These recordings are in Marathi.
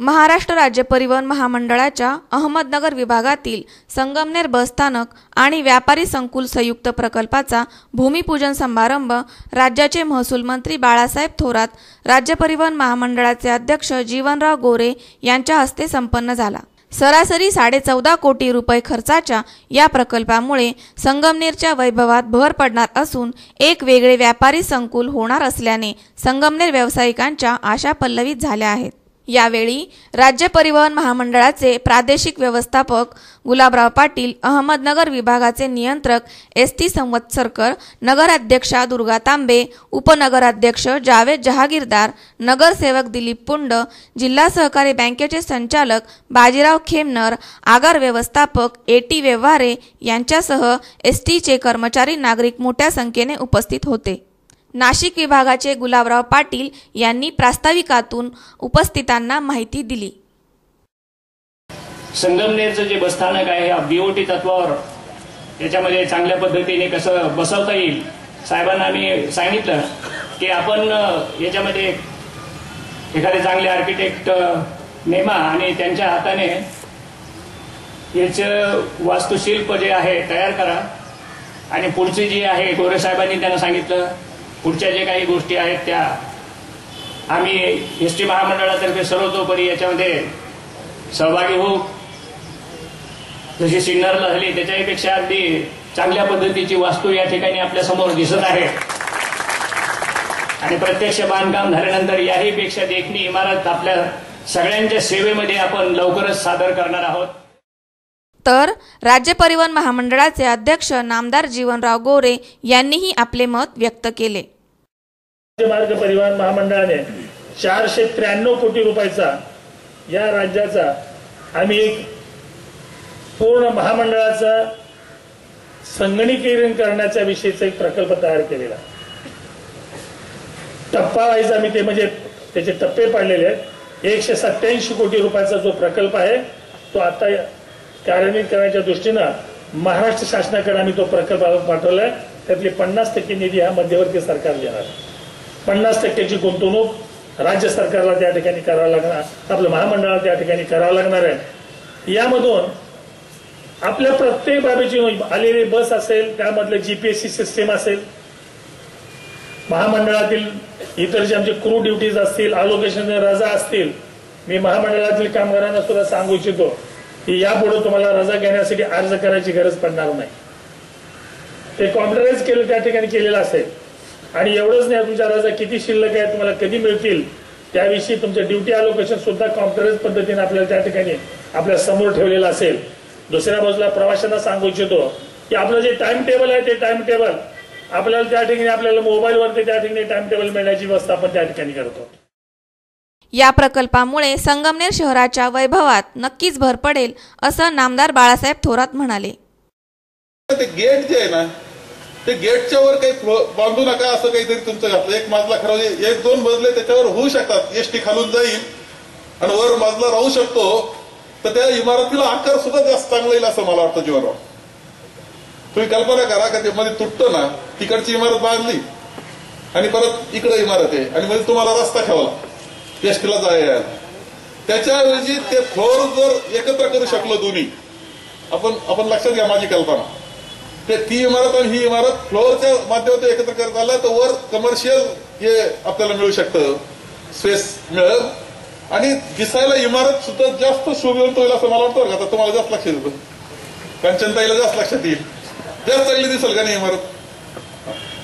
महाराष्ट्र राज्य परिवहन महामंडळाच्या अहमदनगर विभागातील संगमनेर बसस्थानक आणि व्यापारी संकुल संयुक्त प्रकल्पाचा भूमिपूजन समारंभ राज्याचे महसूल मंत्री बाळासाहेब थोरात राज्य परिवहन महामंडळाचे अध्यक्ष जीवनराव गोरे यांच्या हस्ते संपन्न झाला. सरासरी साडेचौदा कोटी रुपये खर्चाच्या या प्रकल्पामुळे संगमनेरच्या वैभवात भर पडणार असून एक वेगळे व्यापारी संकुल होणार असल्याने संगमनेर व्यावसायिकांच्या आशा पल्लवित झाल्या आहेत. यावेळी राज्य परिवहन महामंडळाचे प्रादेशिक व्यवस्थापक गुलाबराव पाटील अहमदनगर विभागाचे नियंत्रक एस टी संवत्सरकर नगराध्यक्षा दुर्गा तांबे उपनगराध्यक्ष जावेद जहागीरदार नगरसेवक दिलीप पुंड जिल्हा सहकारी बँकेचे संचालक बाजीराव खेमनर आगार व्यवस्थापक ए टी व्यवहारे यांच्यासह एस टीचे कर्मचारी नागरिक मोठ्या संख्येने उपस्थित होते. नाशिक विभागाचे गुलाबराव पाटील यांनी प्रास्ताविकातून उपस्थितांना माहिती दिली. संगमनेरचं जे बसस्थानक आहे बीओटी तत्वावर त्याच्यामध्ये चांगल्या पद्धतीने कसं बसवता येईल साहेबांना आम्ही सांगितलं की आपण याच्यामध्ये एखादे चांगले आर्किटेक्ट नेमा आणि त्यांच्या हाताने याचं वास्तुशिल्प जे आहे तयार करा. आणि पुढची जी आहे गोरे साहेबांनी त्यांना सांगितलं पुढच्या जे काही गोष्टी आहेत त्या आम्ही एस टी महामंडळातर्फे सर्वतोपरी याच्यामध्ये सहभागी होऊ. जशी सिन्नरला झाली त्याच्याहीपेक्षा अगदी चांगल्या पद्धतीची वास्तू या ठिकाणी आपल्यासमोर दिसत आहे. आणि प्रत्यक्ष बांधकाम झाल्यानंतर याही पेक्षा देखणी इमारत आपल्या सगळ्यांच्या सेवेमध्ये आपण लवकरच सादर करणार आहोत. तर राज्य परिवहन महामंडळाचे अध्यक्ष नामदार जीवनराव गोरे यांनीही आपले मत व्यक्त केले. राज्य मार्ग परिवहन महामंडळाने चारशे त्र्याण्णव कोटी रुपयाचा या राज्याचा आम्ही एक पूर्ण महामंडळाचा संगणकीकरण करण्याच्या विषयीचा एक प्रकल्प तयार केलेला. टप्पा वाईज आम्ही ते म्हणजे त्याचे टप्पे पाडलेले आहेत. एकशे सत्याऐंशी कोटी रुपयाचा जो प्रकल्प आहे तो आता कार्यान्वित करण्याच्या दृष्टीनं महाराष्ट्र शासनाकडे आम्ही तो प्रकल्प पाठवलाय. त्यातली पन्नास टक्के निधी हा मध्यवर्ती सरकार देणार पन्नास टक्क्याची गुंतवणूक राज्य सरकारला त्या ठिकाणी करावं लागणार आपलं महामंडळाला त्या ठिकाणी करावं लागणार आहे. यामधून आपल्या प्रत्येक बाबीची आलेली बस असेल त्यामधलं जीपीएससी सिस्टीम असेल महामंडळातील इतर जे आमचे क्रू ड्युटीज असतील अलोकेशन रजा असतील मी महामंडळातील कामगारांना सुद्धा सांगू इच्छितो की यापुढे तुम्हाला रजा घेण्यासाठी अर्ज करायची गरज पडणार नाही. ते कॉम्प्युटराईज केलं त्या ठिकाणी केलेलं असेल. आणि एवढंच नाही तुमच्या रजा किती शिल्लक आहे तुम्हाला कधी मिळतील त्याविषयी तुमचं ड्युटी अलोकेशन सुद्धा कॉम्प्युटराईज पद्धतीने आपल्याला त्या ठिकाणी आपल्यासमोर ठेवलेलं असेल. दुसऱ्या बाजूला प्रवाशांना सांगू इच्छितो की आपलं जे टाइम टेबल आहे ते टाइम टेबल आपल्याला त्या ठिकाणी आपल्याला मोबाईलवरती त्या ठिकाणी टाइम टेबल मिळण्याची व्यवस्था आपण त्या ठिकाणी करतो. या प्रकल्पामुळे संगमनेर शहराच्या वैभवात नक्कीच भर पडेल असं नामदार बाळासाहेब थोरात म्हणाले. ते गेट जे आहे ना ते गेटच्या वर काही फ्लो- बांधू नका असं काहीतरी तुमचं घातलं. एक मजला खरं म्हणजे एक दोन मजले त्याच्यावर होऊ शकतात. एसटी खालून जाईल आणि वर मजला राहू शकतो. तर त्या इमारतीला आकार सुद्धा जास्त चांगला येईल असं मला वाटतं जीवनराव. तुम्ही कल्पना करा का ते मध्ये तुटतं ना तिकडची इमारत बांधली आणि परत इकडे इमारत आहे. आणि मध्ये तुम्हाला रस्ता ठेवला एसटीला जायला. त्याच्याऐवजी ते फ्लोअर जर एकत्र करू शकलो दोन्ही आपण आपण लक्षात घ्या माझी कल्पना. ते ती इमारत आणि ही इमारत फ्लोअरच्या माध्यमातून एकत्र करत आलं तर वर कमर्शियल हे आपल्याला मिळू शकतं. स्पेस मिळेल. आणि दिसायला इमारत सुद्धा जास्त सुविधा होईल असं मला वाटतं का. आता तुम्हाला जास्त लक्षात येतं. कांचनताईला जास्त लक्षात येईल. जास्त चांगली दिसेल का नाही इमारत?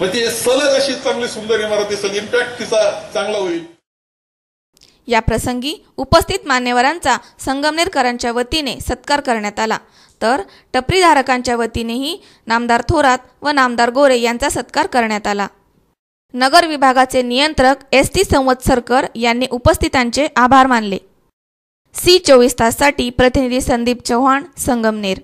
म्हणजे सलग अशी चांगली सुंदर इमारत दिसेल. इम्पॅक्ट तिचा चांगला होईल. या प्रसंगी उपस्थित मान्यवरांचा संगमनेरकरांच्या वतीने सत्कार करण्यात आला. तर टपरीधारकांच्या वतीनेही नामदार थोरात व नामदार गोरे यांचा सत्कार करण्यात आला. नगर विभागाचे नियंत्रक एस टी संवत्सरकर यांनी उपस्थितांचे आभार मानले. सी चोवीस ताससाठी प्रतिनिधी संदीप चव्हाण संगमनेर.